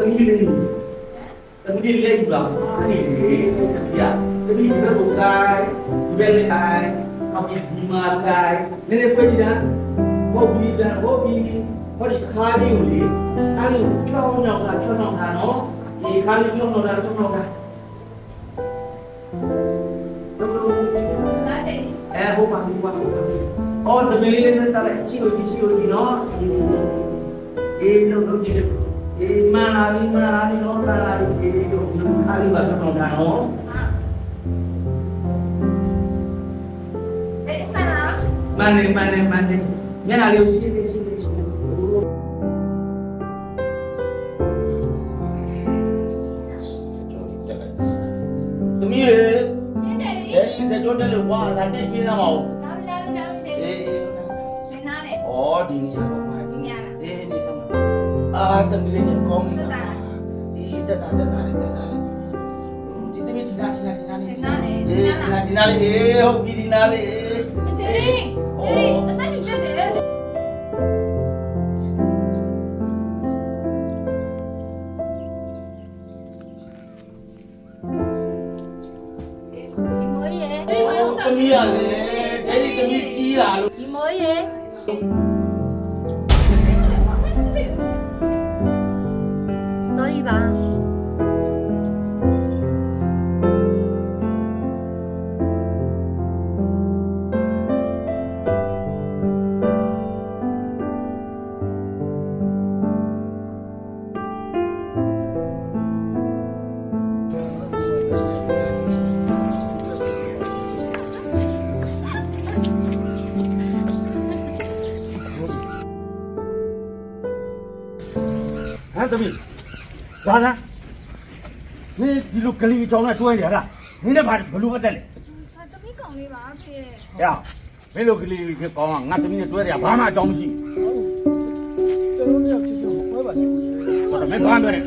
သမီးလေးသမီးလေးယူလာပါနေလေသမီးရသမီးဒီဘက်ကိုတိုင်းဒီဘက်လေးတိုင်းအောက်ဒီဒီမှာတိုင်းနည်းနည်းဖွင့်ကြည့်တာဟုတ်ပြီလားဟုတ်ပြီဟောဒီခါလေးကိုလေခါ ဒီမလာဒီမလာဒီလောတာလာဒီဒီတို့ခါလေးပါတော့တာနော်မန်နေမန်နေမန်နေမျက်နှာလေးကိုကြည့်နေရှိနေရှိနေသမီးရေအဲ့ဒီစကြောတက်လို့ဝါလာနေပြေးသားမအောင်လာပြီလာပြီအေးအေးနားလေဩဒီနေရာ သမီးလေးနဲ့ကောင်းနေတာဒီတက်တာတက်တာတက်တာဒီသမီးဒီနာဒီနာဒီနာလေးဒီနာလေးဒီနာဒီနာလေးအေးဟုတ်ပြီဒီနာလေးအေးအေးအတန်းကြည့်တယ်သမီးရလေဒဲဒီသမီးကြီးလာလို့ဒီမိုးရေ တော်ပြီပါ ဟမ်သမီးဘာလဲမင်းဒီလိုကလေးကြောင်နဲ့တွဲနေရတာနင်းနဲ့ဘာဘလို့အသက်လဲသမီးကောင်လေးပါဖေဟဲ့မင်းလိုကလေးဖြစ်ကောင်းကငါသမီးနဲ့တွဲတယ်ဘာမှအကြောင်းမရှိကျွန်တော်တို့ချစ်ချင်ပွဲပါလေဘူးဟုတ်တယ်မင်းဘာပြောနေ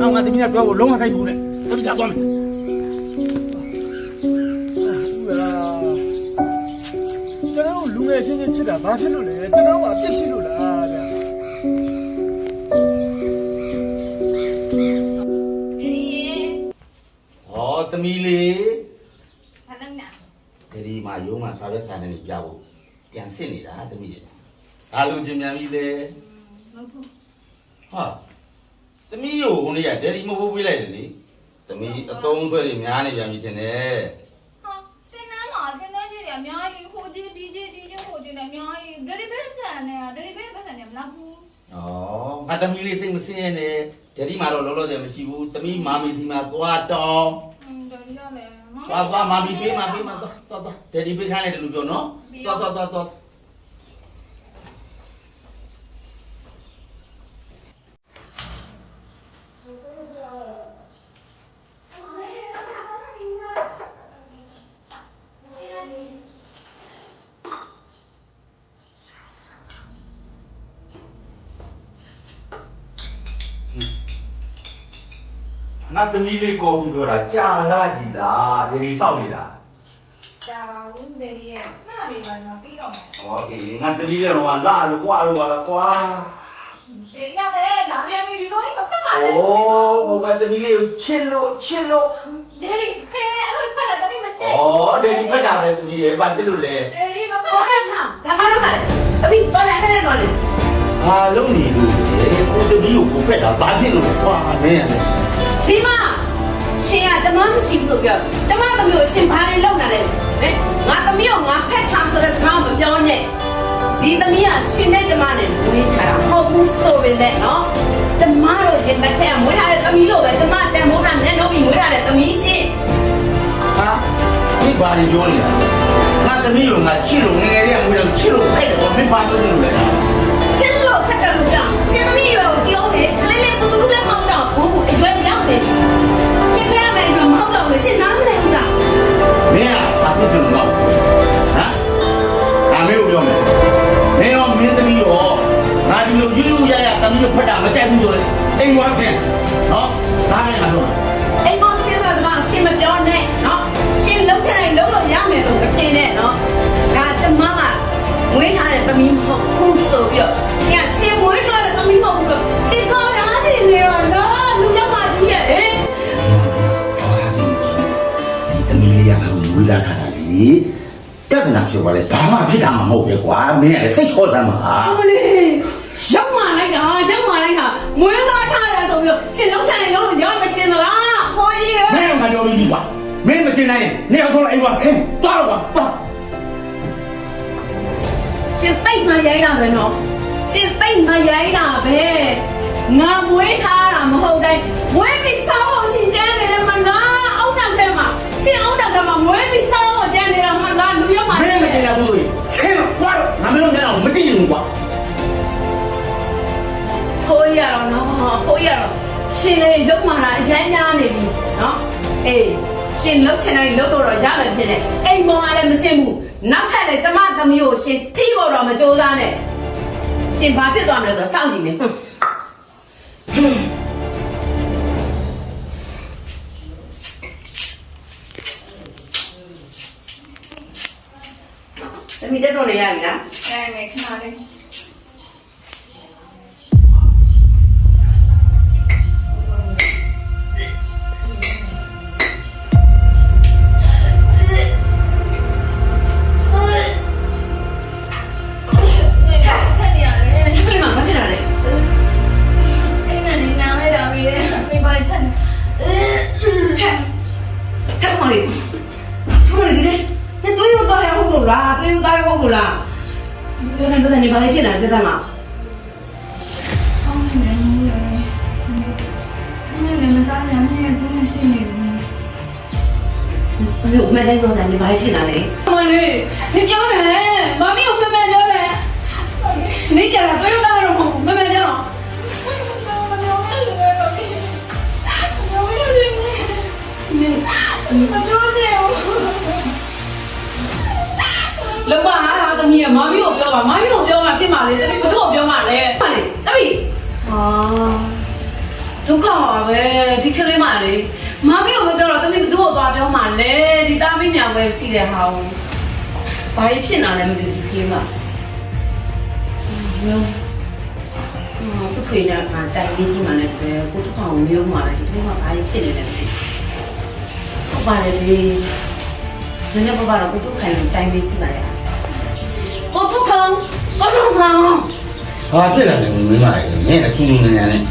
နောက်ငါသမီးနဲ့တွဲဖို့လုံးဝဆိုင်ဘူးနဲ့သမီးသာသွားမယ်ဟုတ်လားကျွန်တော်တို့လူငယ်ချင်းချင်းချစ်တာဘာဖြစ်လို့လဲကျွန်တော်တို့ကအပြစ်ရှိလို့လား သမီးလေးဘာလုပ်နေဒီမှာရုံးမှာစာရွက်စာတမ်းတွေပြဖို့ပြန်စစ်နေတာသမီးလေးအားလုံးချင်းမြန်ပြီလေမဟုတ်ဘူးဟာသမီးကိုဟိုနေ့ကဒယ်ဒီမဟုတ်ဘူးပြေးလိုက်တယ်လေသမီးအတုံးဆွဲတွေများနေပြန်ပြီထင်တယ်ဟာတင်နန်းမှာတင်နန်းကြီးတွေအများကြီးဟိုကြီးဒီကြီးဒီကြီးဟိုကြီးတွေအများကြီးဒရီဘက်ဆန်နဲ့ဒရီဘက်ဆန်နဲ့မလားဘူးဩငါသမီးလေးစိတ်မစင်းရနဲ့ဒယ်ဒီမှာတော့လောလောဆယ်မရှိဘူးသမီးမာမီစီမှာသွားတော့ อืมဒရီရလဲသွားသွားမာမီပေးမာပေးမာသွားသွားသွားဒယ်ဒီပေးခိုင်းလိုက်တယ်လို့ပြောနော်သွားသွားသွားသွား ငါသမီးလေးကိုပြီးတော့တာကြာလာကြည်လားဒီဆောက်နေတာဒါပါဦးဒရီရဲ့နှာလေးပါတော့ပြီးတော့မယ်ဟောအေးငါသမီးလေးတော့လာလို့ကွာလို့ပါကွာဒရီရလဲလာပြန်ပြီဒီလိုကြီးပတ်ပါโอ้ဘုကသမီးလေးကိုချစ်လို့ချစ်လို့ဒရီခဲအဲ့လိုဖတ်တာတမီးမကျဲဩဒေဒီဖက်တာပဲသမီးရဲ့ဘာဖြစ်လို့လဲဒရီမပေါ်ဟဲ့နာဒါမှတော့တယ်တမီးတော့လည်းခဲတော့လေဘာလုံးနေလို့လဲကိုသမီးကိုကိုဖက်တာဘာဖြစ်လို့ကွာမင်းရတယ် ဒီမှာရှင်ကကျမမရှိဘူးဆိုပြောကျမသမီးကိုရှင်ဘာတွေလုပ်နေလဲဟဲ့ငါသမီးကိုငါဖက်ထားဆိုတဲ့စကားကိုမပြောနဲ့ဒီသမီးကရှင်နဲ့ကျမနဲ့မွေးထားတာမဟုတ်ဘူးဆိုပေမဲ့နော်ကျမတို့ရင်တစ်ထက်ကမွေးထားတဲ့သမီးလို့ပဲကျမတန်ဖိုးထားမျက်နှာပြီးမွေးထားတဲ့သမီးရှင်ဟာဒီဘာတွေပြောနေတာငါသမီးကိုငါချစ်လို့ငယ်ငယ်လေးကမွေးတော့ချစ်လို့ဖက်တယ်ကွာမင်းဘာပြောနေလို့လဲရှင်လို့ဖက်တယ်လို့ပြောရှင်သမီးရောကြောင်းတယ်ကလေးလေးတူတူလေးမောင်းတော့ဘူးအရွယ်ရောက် နေရှင်ဖရမယ်တော့မဟုတ်တော့ဘူးရှင်နားမလဲဘူးလားမင်းကဘာဖြစ်လို့လဲဟမ် ဝေးလာတာလေတက္ကနာပြောပါလေဘာမှဖြစ်တာမှမဟုတ်ပဲကွာမင်းကလည်းစိတ်ချောသမ်းပါအမလေးရောက်မှလိုက်တာရောက်မှလိုက်တာမွေးစားထားတယ်ဆိုပြီးတော့ရှင်လုံးဆိုင်လုံးရမချင်းသလားဖိုးကြီးရမင်းကပြောပြီးပြီကွာမင်းမကျင်နိုင်နေအောင်တော့အိမ်ကဆင်းသွားတော့ကွာရှင်တိတ်မှရိုင်းတာပဲနော်ရှင်တိတ်မှရိုင်းတာပဲငါမွေးထားတာမဟုတ်တိုင်းမွေးပြီးစားဖို့ရှင်ကျန်းနေ အုံနောက်ထဲမှာမွေးပြီးစားဖို့ကျန်းနေတာမလားလူရောမှာမင်းမကျင်ရဘူးဆင်းတော့သွားတော့ငါမင်းတို့မျက်နှာကိုမကြည့်ရင်ကွာဖိုးရတော့နော်ဖိုးရတော့ရှင်လေရုပ်မာတာအရမ်းများနေပြီနော်အေးရှင်လှုပ်ချင်တိုင်းလှုပ်တော့တော့ရမယ်ဖြစ်နေအိမ်ပေါ်ကလည်းမစင်ဘူးနောက်ထပ်လည်းကျမသမီးကိုရှင်ထိဖို့တော့မကြိုးစားနဲ့ရှင်ဘာဖြစ်သွားမလဲဆိုတော့စောင့်ကြည့်နေ မီးတက်တော့နေရပြီလားနိုင်မယ်ခဏလေး တော့ရဟုတ်လို့လားသွေးရတော့ဟုတ်လို့လားပြောတယ်ပြောတယ်နေပါလေဖြစ်နေတယ်ပြောစမ်းမအောင်းနေတယ်မူရတယ်မင်းလည်းမစားနိုင်ဘူးဘယ်လိုရှိနေလဲဘယ်လိုမှတိုင်းပြောစမ်းနေပါလေဖြစ်နေလေဟိုလေနေပြောတယ်မမီကိုမမပြောတယ်နေကြတာသွေးရတော့မဟုတ်မမ ဟာတမီးကမမီကိုပြောပါမမီကိုပြောမှဖြစ်မှာလေတမီးဘယ်သူ့ကိုပြောမှလဲဟုတ်လေတမီးဟာဒုက္ခပါပဲဒီကလေးမလေးမမီကိုမပြောတော့တမီးဘယ်သူ့ကိုသွားပြောမှလဲဒီသားမီးညာဝဲရှိတဲ့ဟာကိုဘာလို့ဖြစ်နေလဲမသိဘူးဒီကလေးမမျိုးအော်သူခွေညာကတိုင်ကြီးမှလည်းပဲကိုတစ်ခါကိုမျိုးမှလည်းဒီကလေးမဘာလို့ဖြစ်နေလဲမသိဘူးဟုတ်ပါလေလေနည်းနည်းပါပါတော့ကိုထုတ်ခိုင်ကိုတိုင်ပေးကြည့်ပါလေကိုထုတ်ခေါ င်ကိုထုတ်ခေါင်ဘာဖြစ်လာလဲမင်းမလေးမင်းအဆူဆူနေနေနဲ့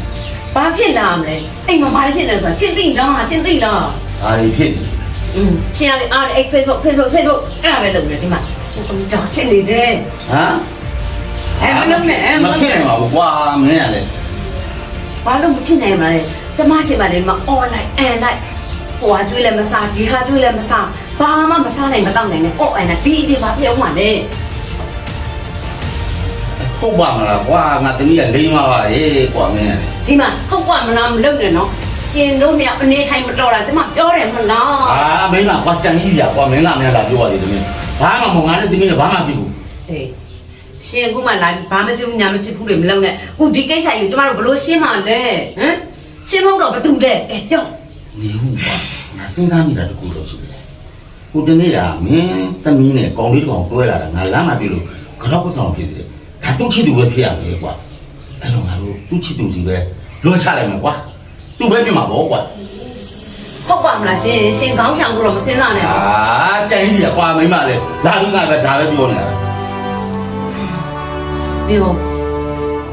ဘာဖြစ်လာမလဲအိမ်မှာဘာဖြစ်လဲဆိုတာရှင်းသိလားရှင်းသိလားဘာတွေဖြစ်อืมရှင်းရလေအားအဲ့ Facebook Facebook Facebook အဲ့ဒါပဲလုပ်နေဒီမှာရှင်းတော့ဖြစ်နေတယ်ဟမ်အဲမလုပ်နဲ့အဲမမလုပ်ဖြစ်နဲ့နိုင်ပါဘူးကွာမင်းကလည်းဘာလို့မဖြစ်နိုင်မှာလဲကျမရှိမှလည်းမ online and like ဟိုဟာကျွေးလည်းမစားဒီဟာကျွေးလည်းမစားဘာမှမစားနိုင်မတော့နိုင်နဲ့အော်အဲ့ဒါဒီအပြင်ဘာပြောင်းမှလဲ ဟုတ်ပါမလားကွာငါတမီးကလိမ့်ပါပါလေကွာမင်းကဒီမှာဟုတ်ကမလားမလုပ်နဲ့နော်ရှင်တို့မြောက်အနေထိုင်မတော်တာကျမပြောတယ်မလားအာမင်းကကွာကြံကြီးစရာကွာမင်းကမင်းလာပြောပါလေတမီးဘာမှမငါနဲ့တမီးကဘာမှမဖြစ်ဘူးအေးရှင်ကမှလာဘာမဖြစ်ဘူးညာမဖြစ်ဘူးလေမလုပ်နဲ့ခုဒီကိစ္စကြီးကျမတို့ဘလို့ရှင်းမှလဲဟမ်ရှင်းမဟုတ်တော့ဘယ်သူလဲအဲပြောနေဟုတ်ကွာငါစဉ်းစားနေတာတကူတော့ရှိတယ်ကိုတနေ့ကမင်းတမီးနဲ့ကောင်းလေးတစ်ကောင်တွဲလာတာငါလမ်းမှာပြီလို့ကတော့ပဆောင်ဖြစ်တယ် ဒါသူ့ချစ်သူပဲဖြစ်ရမယ်ကွာအဲ့တော့ငါတို့သူ့ချစ်သူစီပဲလွှတ်ချလိုက်မယ်ကွာသူ့ပဲဖြစ်မှာပေါ့ကွာဟုတ်ပါမလားရှင်ရှင်ခေါင်းချောင်လို့တော့မစင်းစားနဲ့အာကြိုင်ကြီးကွာမိမလေးလာပြီးငါပဲဒါပဲပြောနေတာပြီးတော့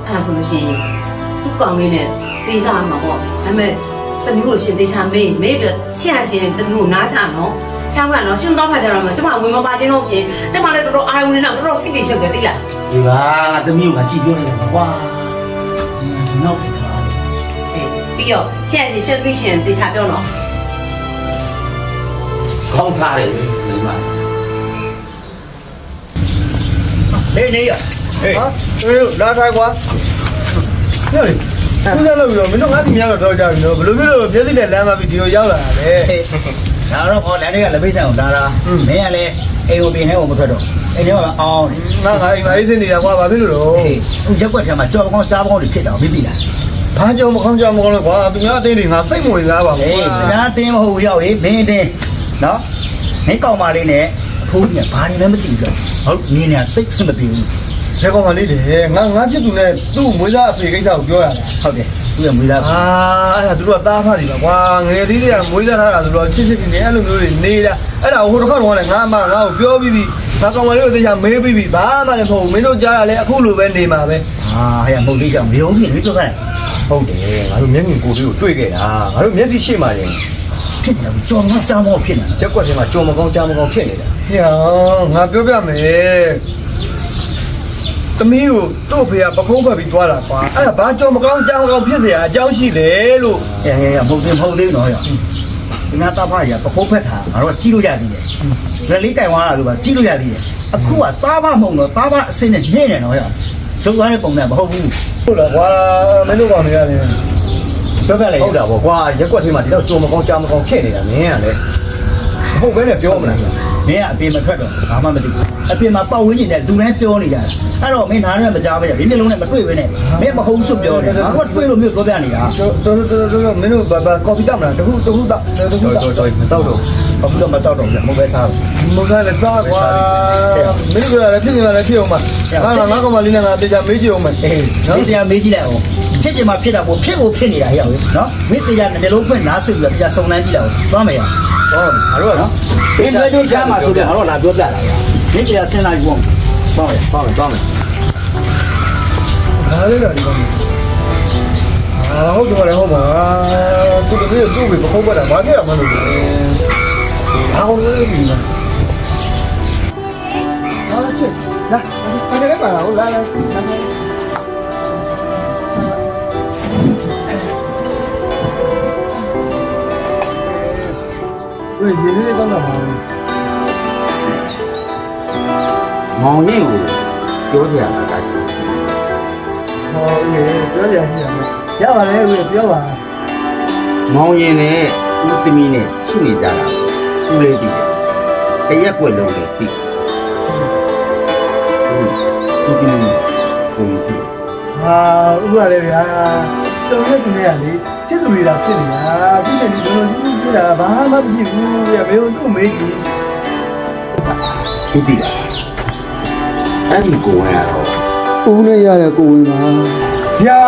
အဲ့ဒါဆိုလို့ရှိရင်သူ့ကောင်လေးနဲ့ပေးစားမှာပေါ့ဒါပေမဲ့တမျိုးကိုရှင်သေးချာမေးမေးပြီးရှင်းရရှင်တမျိုးကိုနားချနော် ဖျောင်းကနော်ရှင်တော့ဖတ်ကြတော့မယ်ကျမဝင်မပါချင်းတော့ရှင်ကျမလည်းတော်တော်အာရုံနဲ့တော့တော်တော်စိတ်တွေရှုပ်တယ်သိလားဒီပါငါတမီးကငါကြည့်ပြောနေတာကွာနောက်ပြီကွာအေးပြီးတော့ရှင်းရရှင်ရှင်းပြီးရှင်သေချာပြောတော့ခေါင်းစားတယ်မိမနေနေရဟေးဟာအေးလာထိုင်ကွာဟေးခုနလောက်ပြီးတော့မင်းတို့ငါ့စီများတော့ကြောက်ကြပြီနော်ဘယ်လိုမျိုးလို့ပြည့်စည်တဲ့လမ်းမှာပြီးဒီကိုရောက်လာတာလဲ ဒါတော့ခေါ်လမ်းတွေကလက်ပိတ်ဆိုင်ကိုလာတာမင်းကလည်းအိမ်ကိုပြင်ထဲကိုမထွက်တော့အိမ်ထဲမှာအောင်းငါငါအိမ်မှာအေးစင်းနေတာကွာဘာဖြစ်လို့လဲဟေးအခုရက်ွက်ထဲမှာကြောက်ကောင်းကြားကောင်းတွေဖြစ်တော့မသိလားဘာကြောင့်မကောင်းကြမကောင်းလဲကွာသူများအတင်းတွေငါစိတ်မဝင်စားပါဘူးဟေးတရားတင်းမဟုတ်ရောက်ဟေးမင်းတင်းနော်မင်းကောင်မလေးနဲ့အဖိုးကြီးကဘာတွေလဲမသိဘူးတော့ဟုတ်နင်းနေတိတ်စမပြေဘူးဘယ်ကောင်မလေးတယ်ငါငါချစ်သူနဲ့သူ့မွေးစားအဖေကိစ္စကိုပြောရတာဟုတ်တယ် သူ့ရဲ့မွေးသားအာအဲ့ဒါသူတို့ကသားဖားနေပါကွာငယ်သေးတွေကမွေးစားထားတာဆိုတော့ချစ်ချစ်နေအဲ့လိုမျိုးတွေနေတာအဲ့ဒါဟိုတစ်ခါတော့လည်းငါမှငါ့ကိုပြောပြီးပြီငါကောင်မလေးကိုတရားမေးပြီးပြီဘာမှလည်းမဟုတ်ဘူးမင်းတို့ကြားရလဲအခုလိုပဲနေမှာပဲအာဟဲ့မဟုတ်သေးကြောင်မယုံဖြစ်နေဆိုခဲ့ဟုတ်တယ်ငါတို့မျက်မြင်ကိုယ်လေးကိုတွေ့ခဲ့တာငါတို့မျက်စိရှိမှလည်းဖြစ်နေတယ်ကြောင်မကြောင်မဖြစ်နေရက်ွက်ထဲမှာကြော်မကောင်းကြားမကောင်းဖြစ်နေတာဟေးငါပြောပြမယ် သမီးကိုတို့ဖေကပကုံးဖက်ပြီးသွားတာကွာအဲ့ဒါဘာကြော်မကောင်းကြားမကောင်းဖြစ်เสียအကြောင်းရှိတယ်လို့ ဟဲ့ဟဲ့ဟဲ့မဟုတ်သေးမဟုတ်သေးတော့ရဒီနာတာဖားရပခိုးဖက်တာငါတို့ကြည့်လို့ရသေးတယ်ရလေးတိုင်ဝါလာလို့ပါကြည့်လို့ရသေးတယ်အခုကသားဖမုံတော့သားဖအစင်းနဲ့ညဲ့နေတော့ရလုံးသွားတဲ့ပုံနဲ့မဟုတ်ဘူး ဟုတ်လားကွာမင်းတို့ကောင်တွေကလည်း ပြောပြလိုက် ဟုတ်တာပေါ့ကွာရက်ွက်ထဲမှာဒီတော့ကြော်မကောင်းကြားမကောင်းဖြစ်နေတာမင်းကလည်းမ ဟုတ်ပဲနဲ့ပြောမလားမင်းကအပြင်မထွက်တော့ဘာမှမသိဘူးအပြင်မှာပတ်ဝန်းကျင်နဲ့လူတိုင်းပြောနေကြတယ်အဲ့တော့မင်းနားနဲ့မကြားပဲဒီမျိုးလုံးနဲ့မတွေ့ပဲနဲ့မင်းမဟုတ်ဆိုပြောတယ်ငါကတွေ့လို့မျိုးပြောပြနေတာတော်တော်တော်တော်မင်းတို့ဘာဘာကော်ဖီတောက်မလားတခုတခုတောက်တခုတောက်တော်တော်မတော့တော့ဘာလို့မတော့တော့မဟုတ်ပဲသားမကလည်းတောက်ကွာမင်းတို့ကလည်းဖြစ်နေတာလည်းဖြစ်အောင်ပါငါငါငါကောင်မလေးနဲ့ငါတေချာမေးကြည့်အောင်မယ်အေးနော်တရားမေးကြည့်လိုက်အောင် ဖြစ်ချင်မှဖြစ်တာပေါ့ဖြစ်ကိုဖြစ်နေတာဟဲ့အောင်နော်မင်းတရားနှလုံးဖွင့်နားဆွပြီးတော့တရားစုံလန်းကြည့်လိုက်အောင်သွားမယ်ရဟောငါတို့ကနော်ဒီတွေ့ကြချမ်းမှာဆိုတော့ငါတို့လာပြောပြတာရမင်းတရားစဉ်းစားကြည့်အောင်သွားမယ်သွားမယ်သွားမယ်ဒါလေးတော့ဒီကောင်အာဟုတ်တယ်လည်းဟုတ်ပါသူတကယ်သူ့ကိုပခုံးပတ်တာဘာဖြစ်ရမလို့လဲဘာလို့လဲဒီမှာဟာချစ်လာဘာလဲပါလားလာလာ ရေလေးကောင်းတာပါမောင်ကြီးကိုပြောကြရတာကဟောအေးပြောရရင်ရပါလေဦးပြောပါမောင်ရင်နဲ့ဦးသမီးနဲ့ရှိနေကြတာသူလေးတည်တယ်တရက်ွက်လုံးလေးတည်ဦးသမီးကိုကြည့်ဟာဦးရလေဗျာတုံးနဲ့သူနဲ့ကလေချစ်သူတွေတာဖြစ်နေတာအခုလည်းဒီလို လိုပြတာဘာမှမရှိဘူးဗျာမင်းတို့သူ့မေးကြည့်သူတည်တာအဲ့ဒီကိုဝင်ရတော့ဦးနဲ့ရတဲ့ကိုဝင်ပါဗျာ